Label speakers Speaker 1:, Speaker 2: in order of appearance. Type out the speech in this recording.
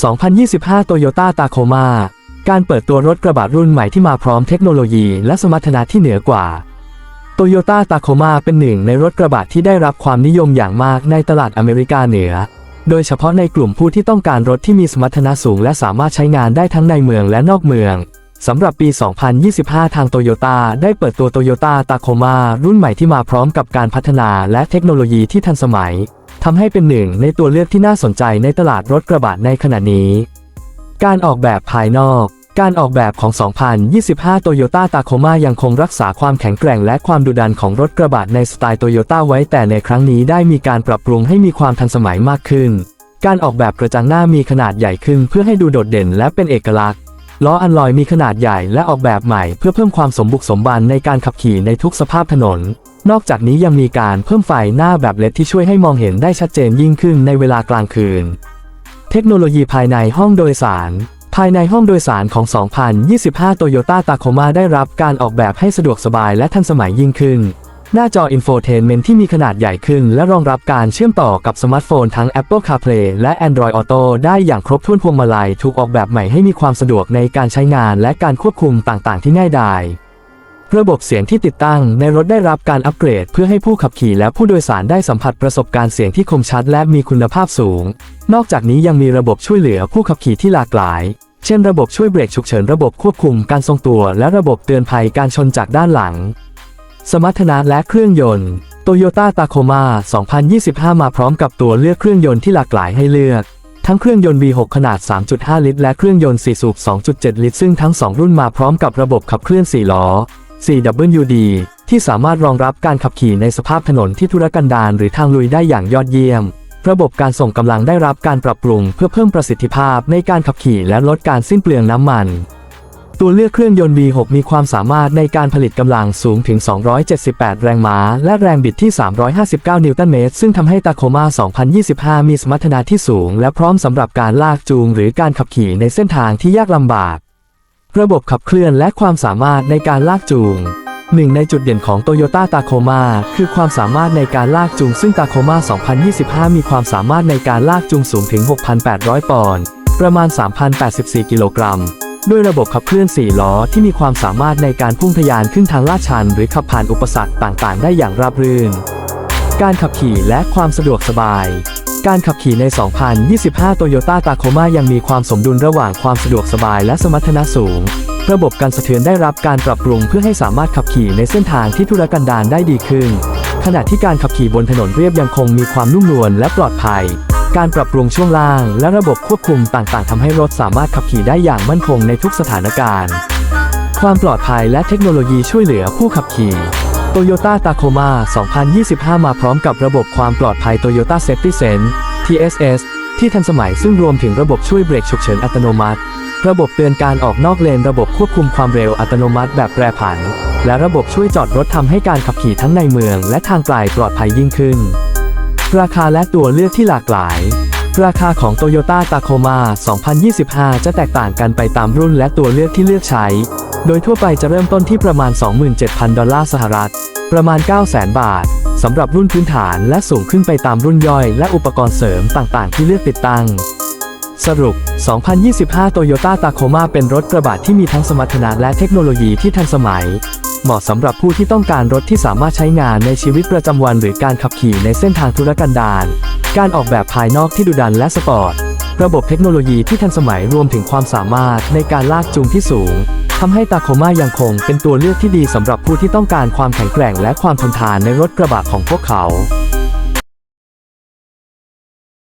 Speaker 1: 2025 Toyota Tacoma การเปิดตัวรถกระบะรุ่นใหม่ที่มาพร้อมเทคโนโลยีและสมรรถนะที่เหนือกว่า Toyota Tacoma เป็นหนึ่งในรถกระบะที่ได้รับความนิยมอย่างมากในตลาดอเมริกาเหนือ โดยเฉพาะในกลุ่มผู้ที่ต้องการรถที่มีสมรรถนะสูงและสามารถใช้งานได้ทั้งในเมืองและนอกเมืองสำหรับปี 2025 ทางโตโยต้าได้เปิดตัว Toyota Tacoma รุ่นใหม่ที่มาพร้อมกับการพัฒนาและเทคโนโลยีที่ทันสมัย ทำให้เป็นหนึ่งในตัวเลือกที่น่าสนใจในตลาดรถกระบะในขณะนี้ การออกแบบภายนอก การออกแบบของ 2025 Toyota Tacoma ยังคงรักษาความแข็งแกร่งและความดุดันของรถกระบะในสไตล์โตโยต้าไว้แต่ในครั้งนี้ได้มีการปรับปรุงให้มีความทันสมัยมากขึ้น การออกแบบกระจังหน้ามีขนาดใหญ่ขึ้นเพื่อให้ดูโดดเด่นและเป็นเอกลักษณ์ ล้ออัลลอยมีขนาดใหญ่และออกแบบใหม่เพื่อเพิ่มความสมบุกสมบันในการขับขี่ในทุกสภาพถนน นอกจากนี้ยังมีการเพิ่มไฟหน้าแบบเลดที่ช่วยให้มองเห็นได้ชัดเจนยิ่งขึ้นในเวลากลางคืน เทคโนโลยีภายในห้องโดยสารภายในห้องโดยสารของ 2025 Toyota Tacoma ได้รับการออกแบบให้สะดวกสบายและทันสมัยยิ่งขึ้น หน้าจออินโฟเทนเมนที่มีขนาดใหญ่ขึ้น และรองรับการเชื่อมต่อกับสมาร์ทโฟนทั้ง Apple CarPlay และ Android Auto ได้อย่างครบถ้วนพวงมาลัยถูกออกแบบใหม่ให้มีความสะดวกในการใช้งานและการควบคุมต่างๆ ที่ง่ายดายระบบเสียงที่ติดตั้งในรถได้รับการอัปเกรด เพื่อให้ผู้ขับขี่และผู้โดยสารได้สัมผัสประสบการณ์เสียงที่คมชัดและมีคุณภาพสูง นอกจากนี้ยังมีระบบช่วยเหลือผู้ขับขี่ที่หลากหลาย เช่น ระบบช่วยเบรกฉุกเฉิน ระบบควบคุมการทรงตัว และระบบเตือนภัยการชนจากด้านหลัง สมรรถนะและเครื่องยนต์ Toyota Tacoma 2025 มาพร้อมกับตัวเลือกเครื่องยนต์ที่หลากหลายให้เลือก ทั้งเครื่องยนต์ V6 ขนาด 3.5 ลิตร และเครื่องยนต์ 4 สูบ 2.7 ลิตร ซึ่งทั้ง 2 รุ่นมาพร้อมกับระบบขับเคลื่อน 4 ล้อ 4WD ที่สามารถรองรับการขับขี่ในสภาพถนนที่ทุรกันดารหรือทางลุยได้อย่างยอดเยี่ยม ระบบการส่งกำลังได้รับการปรับปรุงเพื่อเพิ่มประสิทธิภาพในการขับขี่และลดการสิ้นเปลืองน้ำมัน ตัวเลือกเครื่องยนต์ V6 มีความสามารถในการผลิตกำลังสูงถึง 278 แรงม้า และแรงบิดที่ 359 นิวตันเมตร ซึ่งทำให้ตาโคมา2025 มีสมรรถนะที่สูง และพร้อมสำหรับการลากจูงหรือการขับขี่ในเส้นทางที่ยากลำบาก ระบบขับเคลื่อนและความสามารถในการลากจูงหนึ่งในจุดเด่นของ Toyota Tacoma คือความสามารถในการลากจูง ซึ่ง Tacoma 2025 มีความสามารถในการลากจูงสูงถึง 6,800 ปอนด์ ประมาณ 3,084 กิโลกรัม ด้วยระบบขับเคลื่อน 4 ล้อที่มีความสามารถในการพุ่งทะยานขึ้นทางลาดชัน หรือขับผ่านอุปสรรคต่างๆ ได้อย่างราบรื่น การขับขี่และความสะดวกสบายการขับขี่ใน 2025 Toyota Tacoma ยังมีความสมดุลระหว่างความสะดวกสบายและสมรรถนะสูง ระบบการสะเทือนได้รับการปรับปรุงเพื่อให้สามารถขับขี่ในเส้นทางที่ทุรกันดารได้ดีขึ้น ขณะที่การขับขี่บนถนนเรียบยังคงมีความนุ่มนวลและปลอดภัย การปรับปรุงช่วงล่างและระบบควบคุมต่างๆทำให้รถสามารถขับขี่ได้อย่างมั่นคงในทุกสถานการณ์ ความปลอดภัยและเทคโนโลยีช่วยเหลือผู้ขับขี่ Toyota Tacoma 2025 มาพร้อมกับระบบความปลอดภัย Toyota Safety Sense TSS ที่ทันสมัยซึ่งรวมถึงระบบช่วยเบรกฉุกเฉินอัตโนมัติ ระบบเตือนการออกนอกเลน ระบบควบคุมความเร็วอัตโนมัติแบบแปรผัน และระบบช่วยจอดรถทำให้การขับขี่ทั้งในเมือง และทางไกลปลอดภัยยิ่งขึ้น ราคาและตัวเลือกที่หลากหลาย ราคาของ Toyota Tacoma 2025 จะแตกต่างกันไปตามรุ่นและตัวเลือกที่เลือกใช้ โดยทั่วไปจะเริ่มต้นที่ประมาณ 27,000 ดอลลาร์สหรัฐ ประมาณ 900,000 บาท สำหรับรุ่นพื้นฐานและสูงขึ้นไปตามรุ่นย่อยและอุปกรณ์เสริมต่างๆ ที่เลือกติดตั้งสรุป 2025 Toyota Tacoma เป็นรถกระบะที่มีทั้งสมรรถนะและเทคโนโลยีที่ทันสมัย เหมาะสำหรับผู้ที่ต้องการรถที่สามารถใช้งานในชีวิตประจำวันหรือการขับขี่ในเส้นทางธุรกันดารการออกแบบภายนอกที่ดุดันและสปอร์ต ระบบเทคโนโลยีที่ทันสมัยรวมถึงความสามารถในการลากจูงที่สูงทำให้ตาโคม่ายังคงเป็นตัวเลือกที่ดีสำหรับผู้ที่ต้องการความแข็งแกร่งและความทนทานในรถกระบะของพวกเขา